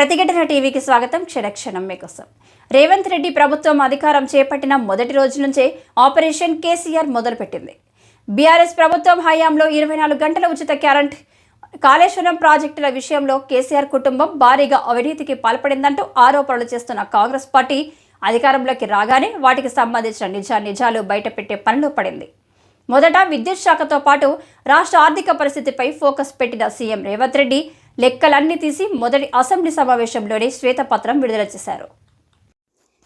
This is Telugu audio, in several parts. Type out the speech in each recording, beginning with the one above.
ప్రతిఘటన టీవీకి స్వాగతం. క్షణక్షణం మీకోసం. రేవంత్ రెడ్డి ప్రభుత్వం అధికారం చేపట్టిన మొదటి రోజు నుంచే ఆపరేషన్ కేసీఆర్ మొదలుపెట్టింది. బీఆర్ఎస్ ప్రభుత్వం హయాంలో ఇరవై నాలుగు గంటల ఉచిత కరెంట్ కాళేశ్వరం ప్రాజెక్టుల విషయంలో కేసీఆర్ కుటుంబం భారీగా అవినీతికి పాల్పడిందంటూ ఆరోపణలు చేస్తున్న కాంగ్రెస్ పార్టీ అధికారంలోకి రాగానే వాటికి సంబంధించిన నిజా నిజాలు బయటపెట్టే పనిలో పడింది. మొదట విద్యుత్ శాఖతో పాటు రాష్ట్ర ఆర్థిక పరిస్థితిపై ఫోకస్ పెట్టిన సీఎం రేవంత్ రెడ్డి లెక్కలన్నీ తీసి మొదటి అసెంబ్లీ సమావేశంలోనే శ్వేతపత్రం విడుదల చేశారు.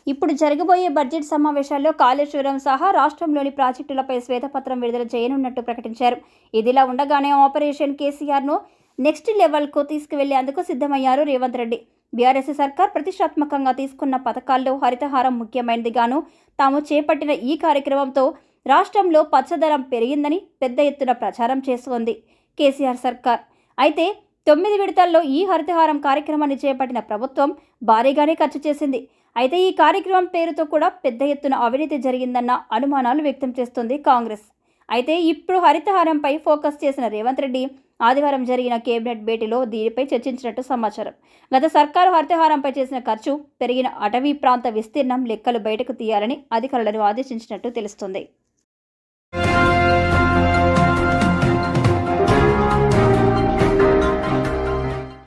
ఇప్పుడు జరగబోయే బడ్జెట్ సమావేశాల్లో కాళేశ్వరం సహా రాష్ట్రంలోని ప్రాజెక్టులపై శ్వేతపత్రం విడుదల చేయనున్నట్టు ప్రకటించారు. ఇదిలా ఉండగానే ఆపరేషన్ కేసీఆర్ను నెక్స్ట్ లెవెల్కు తీసుకువెళ్ళేందుకు సిద్ధమయ్యారు రేవంత్ రెడ్డి. బీఆర్ఎస్ సర్కార్ ప్రతిష్టాత్మకంగా తీసుకున్న పథకాల్లో హరితహారం ముఖ్యమైనదిగాను తాము చేపట్టిన ఈ కార్యక్రమంతో రాష్ట్రంలో పచ్చదనం పెరిగిందని పెద్ద ఎత్తున ప్రచారం చేస్తోంది కేసీఆర్ సర్కార్. అయితే తొమ్మిది విడతల్లో ఈ హరితహారం కార్యక్రమాన్ని చేపట్టిన ప్రభుత్వం భారీగానే ఖర్చు చేసింది. అయితే ఈ కార్యక్రమం పేరుతో కూడా పెద్ద ఎత్తున అవినీతి జరిగిందన్న అనుమానాలు వ్యక్తం చేస్తుంది కాంగ్రెస్. అయితే ఇప్పుడు హరితహారంపై ఫోకస్ చేసిన రేవంత్ రెడ్డి ఆదివారం జరిగిన కేబినెట్ భేటీలో దీనిపై చర్చించినట్టు సమాచారం. గత సర్కారు హరితహారంపై చేసిన ఖర్చు పెరిగిన అటవీ ప్రాంత విస్తీర్ణం లెక్కలు బయటకు తీయాలని అధికారులను ఆదేశించినట్టు తెలుస్తుంది.